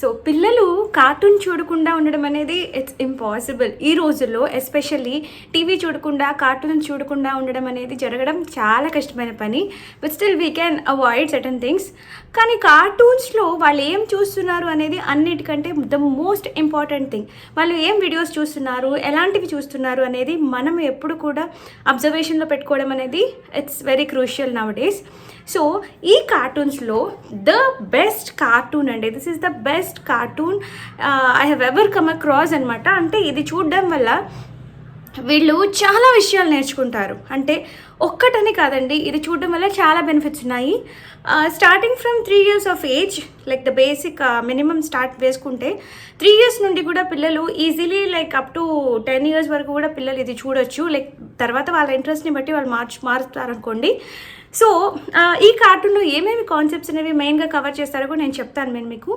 So పిల్లలు cartoon చూడకుండా ఉండడం అనేది ఇట్స్ ఇంపాసిబుల్ ఈ రోజుల్లో ఎస్పెషల్లీ టీవీ చూడకుండా కార్టూన్ చూడకుండా ఉండడం అనేది జరగడం చాలా కష్టమైన పని. But still we can avoid certain things కానీ కార్టూన్స్లో వాళ్ళు ఏం చూస్తున్నారు అనేది అన్నిటికంటే ద మోస్ట్ ఇంపార్టెంట్ థింగ్ వాళ్ళు ఏం వీడియోస్ చూస్తున్నారు ఎలాంటివి చూస్తున్నారు అనేది మనం ఎప్పుడు కూడా అబ్జర్వేషన్లో పెట్టుకోవడం అనేది it's very crucial nowadays so ఈ కార్టూన్స్లో ద బెస్ట్ కార్టూన్ అండి this is the best cartoon I have ever come across అనమాట అంటే ఇది చూడడం వల్ల వీళ్ళు చాలా విషయాలు నేర్చుకుంటారు. అంటే ఒక్కటని కాదండి ఇది చూడడం వల్ల చాలా బెనిఫిట్స్ ఉన్నాయి. Starting from three years of age like the basic minimum start వేసుకుంటే త్రీ ఇయర్స్ నుండి కూడా పిల్లలు easily like up to ten years వరకు కూడా పిల్లలు ఇది చూడొచ్చు. లైక్ తర్వాత వాళ్ళ ఇంట్రెస్ట్ని బట్టి వాళ్ళు మార్చు మారుతారనుకోండి. సో ఈ కార్టూన్లో ఏమేమి కాన్సెప్ట్స్ అనేవి మెయిన్గా కవర్ చేస్తారో కూడా నేను చెప్తాను నేను మీకు.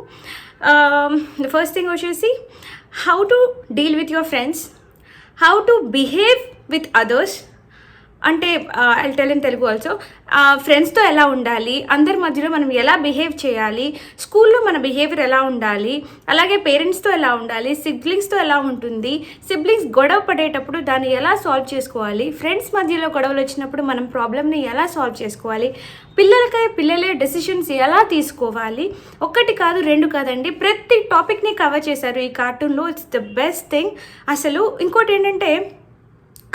ద ఫస్ట్ థింగ్ వచ్చేసి how to deal with your friends how to behave with others అంటే I tell in Telugu also ఫ్రెండ్స్తో ఎలా ఉండాలి? అందరి మధ్యలో మనం ఎలా బిహేవ్ చేయాలి? స్కూల్లో మన బిహేవియర్ ఎలా ఉండాలి? అలాగే పేరెంట్స్తో ఎలా ఉండాలి? సిబ్లింగ్స్తో ఎలా ఉంటుంది? సిబ్లింగ్స్ గొడవ పడేటప్పుడు దాన్ని ఎలా సాల్వ్ చేసుకోవాలి? ఫ్రెండ్స్ మధ్యలో గొడవలు వచ్చినప్పుడు మనం ప్రాబ్లమ్ని ఎలా సాల్వ్ చేసుకోవాలి? పిల్లలకై పిల్లలే డెసిషన్స్ ఎలా తీసుకోవాలి? ఒక్కటి కాదు రెండు కాదండి. ప్రతి టాపిక్ని కవర్ చేశారు ఈ కార్టూన్లో ఇట్స్ ద బెస్ట్ థింగ్ అసలు ఇంకోటి ఏంటంటే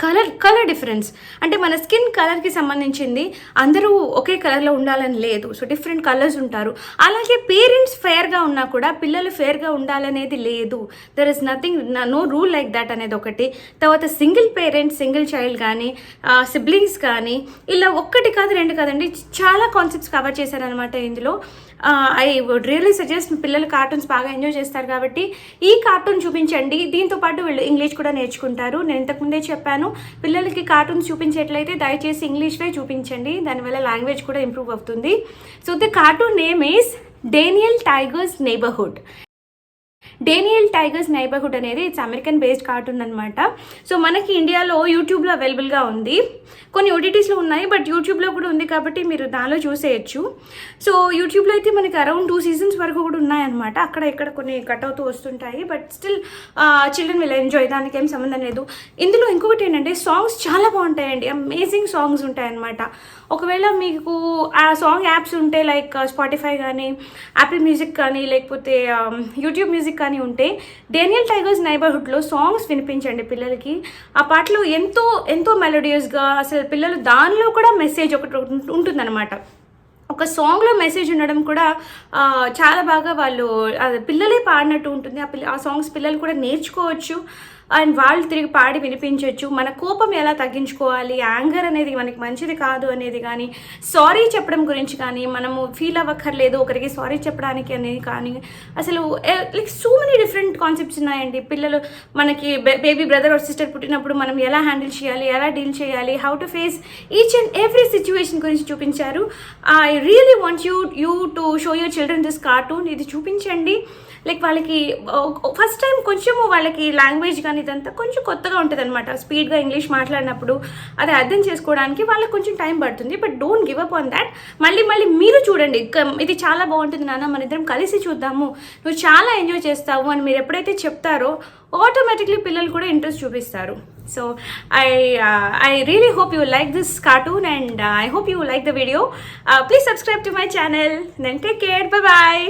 కలర్ కలర్ డిఫరెన్స్. అంటే మన స్కిన్ కలర్కి సంబంధించింది అందరూ ఒకే కలర్లో ఉండాలని లేదు. సో డిఫరెంట్ కలర్స్ ఉంటారు. అలాగే పేరెంట్స్ ఫేర్గా ఉన్నా కూడా పిల్లలు ఫేర్గా ఉండాలనేది లేదు. There is nothing no rule like that అనేది ఒకటి. తర్వాత సింగిల్ పేరెంట్స్ సింగిల్ చైల్డ్ కానీ సిబ్లింగ్స్ కానీ ఇలా ఒక్కటి కాదు రెండు కాదండి. చాలా కాన్సెప్ట్స్ కవర్ చేశారనమాట ఇందులో. ఐ వుడ్ రియలీ సజెస్ట్ పిల్లలు కార్టూన్స్ బాగా ఎంజాయ్ చేస్తారు కాబట్టి ఈ కార్టూన్ చూపించండి. దీంతో పాటు వీళ్ళు ఇంగ్లీష్ కూడా నేర్చుకుంటారు. నేను ఇంతకుముందే చెప్పాను పిల్లలకి కార్టూన్స్ చూపించేట్లయితే దయచేసి ఇంగ్లీష్వే చూపించండి. దానివల్ల లాంగ్వేజ్ కూడా ఇంప్రూవ్ అవుతుంది. So the cartoon name is Daniel Tiger's Neighborhood Daniel Tiger's Neighborhood అనేది ఇట్స్ అమెరికన్ బేస్డ్ కార్టూన్ అనమాట సో మనకి ఇండియాలో యూట్యూబ్లో అవైలబుల్గా ఉంది. కొన్ని ఓటీటీస్లో ఉన్నాయి బట్ యూట్యూబ్లో కూడా ఉంది కాబట్టి మీరు దానిలో చూసేయచ్చు. సో యూట్యూబ్లో అయితే మనకి అరౌండ్ టూ సీజన్స్ వరకు కూడా ఉన్నాయన్నమాట. అక్కడ ఇక్కడ కొన్ని కట్ అవుతూ వస్తుంటాయి but still children will enjoy దానికి ఏం సంబంధం లేదు. ఇందులో ఇంకొకటి ఏంటంటే సాంగ్స్ చాలా బాగుంటాయండి. అమేజింగ్ సాంగ్స్ ఉంటాయన్నమాట. ఒకవేళ మీకు ఆ సాంగ్ యాప్స్ ఉంటే లైక్ స్పాటిఫై కానీ యాపిల్ మ్యూజిక్ కానీ లేకపోతే um, యూట్యూబ్ మ్యూజిక్ కానీ ఉంటే డేనియల్ టైగర్స్ నైబర్హుడ్లో సాంగ్స్ వినిపించండి పిల్లలకి. ఆ పాటలు ఎంతో ఎంతో మెలోడియస్గా అసలు పిల్లలు దానిలో కూడా మెసేజ్ ఒకటి ఉంటుందన్నమాట. ఒక సాంగ్లో మెసేజ్ ఉండడం కూడా చాలా బాగా వాళ్ళు పిల్లలే పాడినట్టు ఉంటుంది. ఆ పిల్ల ఆ సాంగ్స్ పిల్లలు కూడా నేర్చుకోవచ్చు. అండ్ వాళ్ళు తిరిగి పాడి వినిపించవచ్చు మన కోపం ఎలా తగ్గించుకోవాలి? యాంగర్ అనేది మనకి మంచిది కాదు అనేది కానీ సారీ చెప్పడం గురించి కానీ మనము ఫీల్ అవ్వక్కర్లేదు ఒకరికి సారీ చెప్పడానికి అనేది కానీ అసలు like so many different concepts ఉన్నాయండి. పిల్లలు మనకి బేబీ బ్రదర్ ఆర్ సిస్టర్ పుట్టినప్పుడు మనం ఎలా హ్యాండిల్ చేయాలి? ఎలా డీల్ చేయాలి? How to face each and every situation గురించి చూపించారు. I really want you you to show your children this cartoon ఇది చూపించండి. లైక్ వాళ్ళకి ఫస్ట్ టైం కొంచెము వాళ్ళకి లాంగ్వేజ్ కానీ ఇదంతా కొంచెం కొత్తగా ఉంటుంది అనమాట స్పీడ్గా ఇంగ్లీష్ మాట్లాడినప్పుడు అది అర్థం చేసుకోవడానికి వాళ్ళకి కొంచెం టైం పడుతుంది. But don't give up on that. మళ్ళీ మళ్ళీ మీరు చూడండి. ఇది చాలా బాగుంటుంది నాన్న. మన ఇద్దరం కలిసి చూద్దాము. నువ్వు చాలా ఎంజాయ్ చేస్తావు అని మీరు ఎప్పుడైతే చెప్తారో ఆటోమేటిక్లీ పిల్లలు కూడా ఇంట్రెస్ట్ చూపిస్తారు. So I I really hope you like this cartoon and I hope you like the video. Please subscribe to my channel. Then take care. Bye bye.